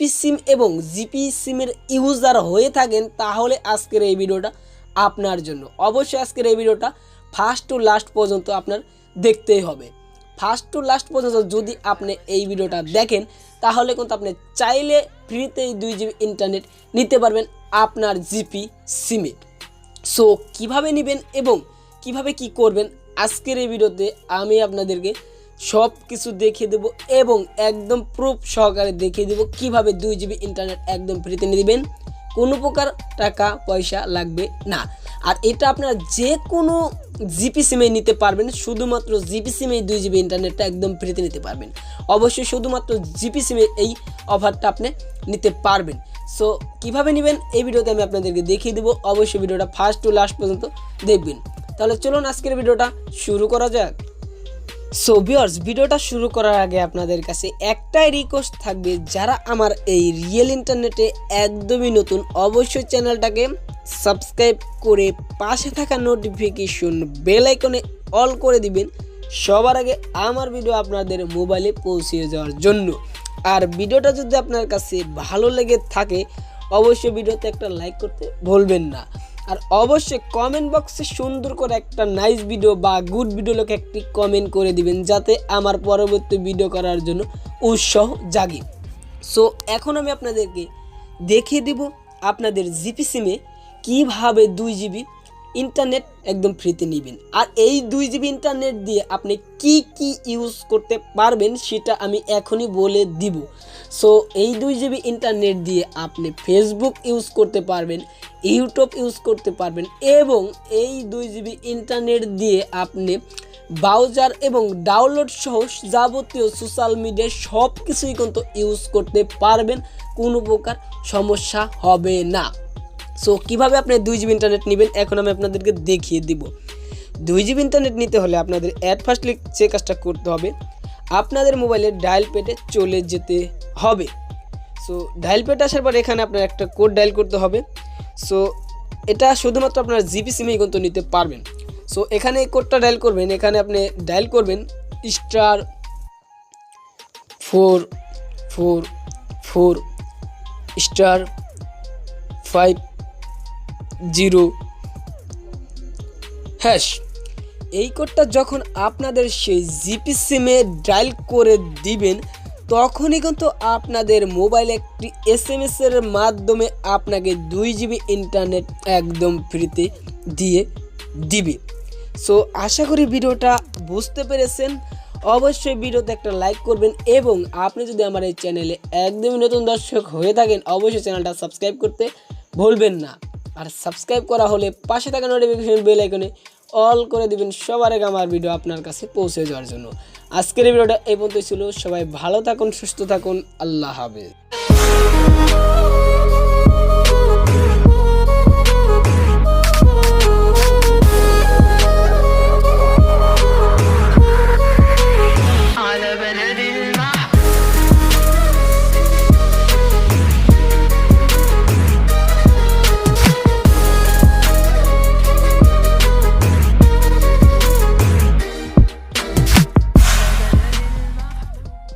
P সিম এবং GP সিমের user হয়ে থাকেন, তাহলে আজকের এই ভিডিওটা আপনার জন্য। অবশ্যই আজকের এই ভিডিওটা ফার্স্ট টু লাস্ট পর্যন্ত আপনার দেখতেই হবে। ফার্স্ট টু লাস্ট পর্যন্ত যদি আপনি এই ভিডিওটা দেখেন, তাহলে কিন্তু আপনি চাইলে ফ্রিতে এই দুই জিবি ইন্টারনেট নিতে পারবেন আপনার জিপি সিমে। সো কীভাবে নেবেন এবং কীভাবে কি করবেন, আজকের এই ভিডিওতে আমি আপনাদেরকে সব কিছু দেখিয়ে দেবো এবং একদম প্রুফ সহকারে দেখিয়ে দেবো কীভাবে দুই জিবি ইন্টারনেট একদম ফ্রিতে নিয়ে দেবেন। কোনো প্রকার টাকা, পয়সা লাগবে না। আর এটা আপনারা যে কোনো জিপি সিমে নিতে পারবেন, শুধুমাত্র জিপি সিমে দুই জিবি ইন্টারনেটটা একদম ফ্রিতে নিতে পারবেন। অবশ্যই শুধুমাত্র জিপি সিমে এই অফারটা আপনি নিতে পারবেন। সো কীভাবে নেবেন এই ভিডিওতে আমি আপনাদেরকে দেখিয়ে দেবো। অবশ্যই ভিডিওটা ফার্স্ট টু লাস্ট পর্যন্ত দেখবেন। তাহলে চলুন আজকের ভিডিওটা শুরু করা যাক। সো ভিউয়ার্স ভিডিওটা শুরু করার আগে আপনাদের কাছে একটাই রিকোয়েস্ট থাকবে, যারা আমার এই রিয়েল ইন্টারনেটে একদমই নতুন, অবশ্যই চ্যানেলটাকে সাবস্ক্রাইব করে পাশে থাকা নোটিফিকেশন বেল আইকনে অল করে দিবেন। সবার আগে আমার ভিডিও আপনাদের মোবাইলে পৌঁছে যাওয়ার জন্য। আর ভিডিওটা যদি আপনার কাছে ভালো লেগে থাকে, অবশ্যই ভিডিওতে একটা লাইক করতে ভুলবেন না। আর অবশ্যই কমেন্ট বক্সে সুন্দর করে একটা নাইস ভিডিও বা গুড ভিডিও লোক একটি কমেন্ট করে দিবেন, যাতে আমার পরবর্তী ভিডিও করার জন্য উৎসাহ জাগে। সো এখন আমি আপনাদেরকে দেখিয়ে দেব আপনাদের জিপি সিমে কীভাবে দুই জিবি ইন্টারনেট একদম ফ্রিতে নেবেন। আর এই দুই জিবি ইন্টারনেট দিয়ে আপনি কি কি ইউজ করতে পারবেন সেটা আমি এখনই বলে দিব। সো এই দুই জিবি ইন্টারনেট দিয়ে আপনি ফেসবুক ইউজ করতে পারবেন ইউটিউব ইউজ করতে পারবেন এবং এই দুই জিবি ইন্টারনেট দিয়ে আপনি ব্রাউজার এবং ডাউনলোড সহ যাবতীয় সোশ্যাল মিডিয়া সব কিছুই কিন্তু ইউজ করতে পারবেন, কোনো প্রকার সমস্যা হবে না। সো কীভাবে আপনি দুই জিবি ইন্টারনেট নেবেন, এখন আমি আপনাদেরকে দেখিয়ে দিব। দুই জিবি ইন্টারনেট নিতে হলে আপনাদের অ্যাড ফার্স্টলি যে কাজটা করতে হবে, আপনাদের মোবাইলে ডায়াল পেটে চলে যেতে হবে। সো ডায়াল পেটে আসার পর এখানে আপনার একটা কোড ডায়াল করতে হবে। সো এটা শুধুমাত্র আপনার জিপি সিমেই কিন্তু নিতে পারবেন। সো এখানে এই কোডটা ডায়াল করবেন, এখানে আপনি ডায়াল করবেন star four four four star five zero. Hash, এই কোডটা যখন আপনাদের সেই জিপি সিমে ডায়াল করে দিবেন, তখনই কিন্তু আপনাদের মোবাইলে একটি এস এম এর মাধ্যমে আপনাকে দুই জিবি ইন্টারনেট একদম ফ্রিতে দিয়ে দিবে। সো, আশা করি ভিডিওটা বুঝতে পেরেছেন। অবশ্যই ভিডিওতে একটা লাইক করবেন এবং আপনি যদি আমার এই চ্যানেলে একদমই নতুন দর্শক হয়ে থাকেন, অবশ্যই চ্যানেলটা সাবস্ক্রাইব করতে ভুলবেন না। আর সাবস্ক্রাইব করা হলে পাশে থাকা নোটিফিকেশন বেল আইকনে অল করে দিবেন সবার আগে আমার ভিডিও আপনার কাছে পৌঁছে যাওয়ার জন্য। আজকের এই ভিডিওটা এই পর্যন্ত ছিল। সবাই ভালো থাকুন, সুস্থ থাকুন। আল্লাহ হাফেজ।